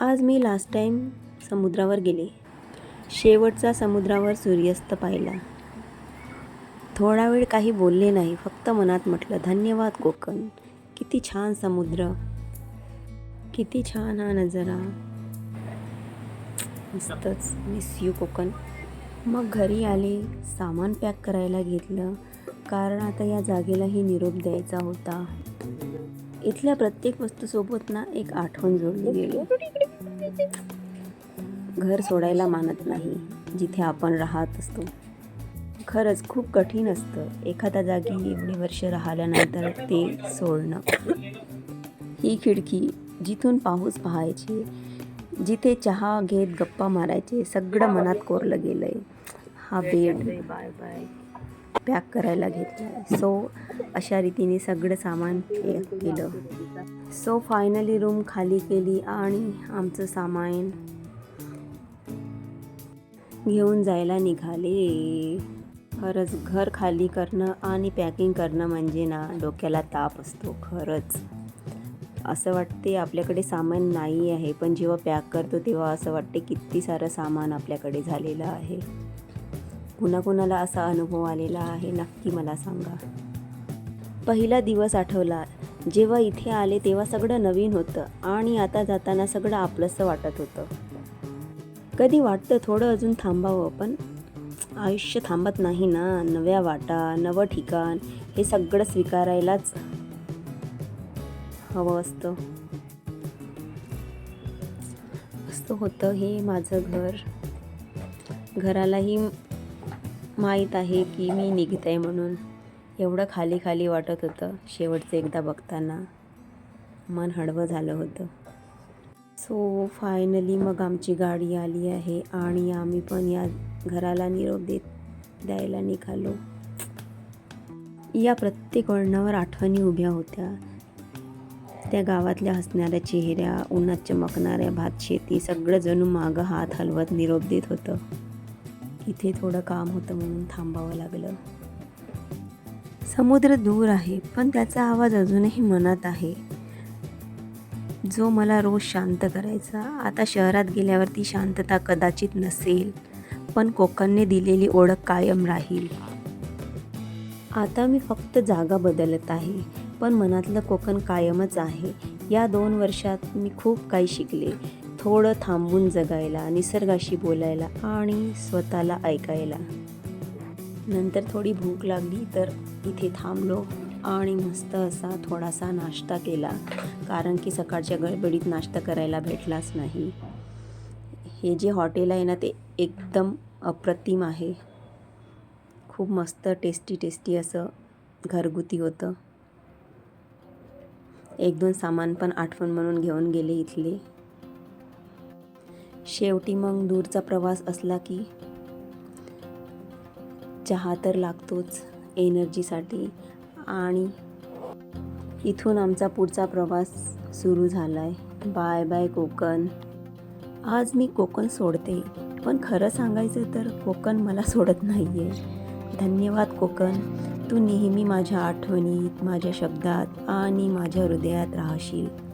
आज मी last time समुद्रावर गेले. शेवटचा समुद्रावर सूर्यास्त पाहिला. थोडा वेळ काही बोलले नाही फक्त मनात म्हटलं धन्यवाद कोकण किती छान समुद्र किती छान हा नजारा. मस्तच मिस यू कोकण. मग घरी आले सामान पॅक करायला घेतलं कारण आता या जागेलाही निरोप द्यायचा होता. इथल्या प्रत्येक वस्तूसोबत ना एक आठवण जोडली गेली. घर सोडायला मानत नाही जिथे आपण राहत असतो. खरंच खूप कठीण असतं. एखाद्या जागी एवढी वर्ष राहिल्यानंतर ते सोडणं. ही खिडकी जिथून पाऊस पाहायचे जिथे चहा घेत गप्पा मारायचे सगळं मनात कोरलं गेलं आहे हा बेड बाय बाय पॅक करायला घेतला. सो अशा रीतीने सगळं सामान केलं. सो फायनली रूम खाली केली आणि आमचं सामान घेऊन जायला निघाले. खरंच घर खाली करणं आणि पॅकिंग करणं म्हणजे ना डोक्याला ताप असतो खरंच. असं वाटते आपल्याकडे सामान नाही आहे पण जेव्हा पॅक करतो तेव्हा असं वाटते किती सारं सामान आपल्याकडे झालेलं आहे. कुणाकुणाला असा अनुभव आलेला आहे नक्की मला सांगा. पहिला दिवस आठवला. जेव्हा इथे आले तेव्हा सगळं नवीन होतं आणि आता जाताना सगळं आपलंसं वाटत होतं. कधी वाटतं थोडं अजून थांबावं पण आयुष्य थांबत नाही ना. नव्या वाटा नवं ठिकाण हे सगळं स्वीकारायलाच हवं असतं. असं होतं हे माझं घर. घरालाही माहीत आहे की मी निघत आहे म्हणून एवढं खाली खाली वाटत होतं शेवटचं एकदा बघताना. मन हळवं झालं होतं. सो फायनली मग आमची गाडी आली आहे आणि आम्ही पण या घराला निरोप देत द्यायला निघालो. या प्रत्येक वळणावर आठवणी उभ्या होत्या. त्या गावातल्या हसणाऱ्या चेहऱ्या उन्हात चमकणाऱ्या भात शेती सगळं जणू मागं हात हलवत निरोप देत होतं. इथे थोडं काम होतं म्हणून थांबावं लागलं. समुद्र दूर आहे पण त्याचा आवाज अजूनही मनात आहे. जो मला रोज शांत करायचा. आता शहरात गेल्यावर ती शांतता कदाचित नसेल पण कोकणने दिलेली ओळख कायम राहील. आता मी फक्त जागा बदलत आहे पण मनातलं कोकण कायमच आहे. या दोन वर्षात मी खूप काही शिकले. थोडं थांबून जगायला निसर्गाशी बोलायला आणि स्वतःला ऐकायला. नंतर थोडी भूक लागली तर इथे थांबलो आणि मस्त असा थोडासा नाश्ता केला. कारण की सकाळच्या गडबडीत नाश्ता करायला भेटलाच नाही. हे जे हॉटेल आहे ना ते एकदम अप्रतिम आहे. खूप मस्त टेस्टी टेस्टी असं घरगुती होतं. एक दोन सामान पण आठवण म्हणून घेऊन गेले इथले. शेवटी मग दूरचा प्रवास असला की चहा तर लागतोच एनर्जीसाठी आणि इथून आमचा पुढचा प्रवास सुरू झाला आहे बाय बाय कोकण. आज मी कोकण सोडते पण खरं सांगायचं तर कोकण मला सोडत नाही आहे धन्यवाद कोकण. तू नेहमी माझ्या आठवणीत माझ्या शब्दात आणि माझ्या हृदयात राहशील.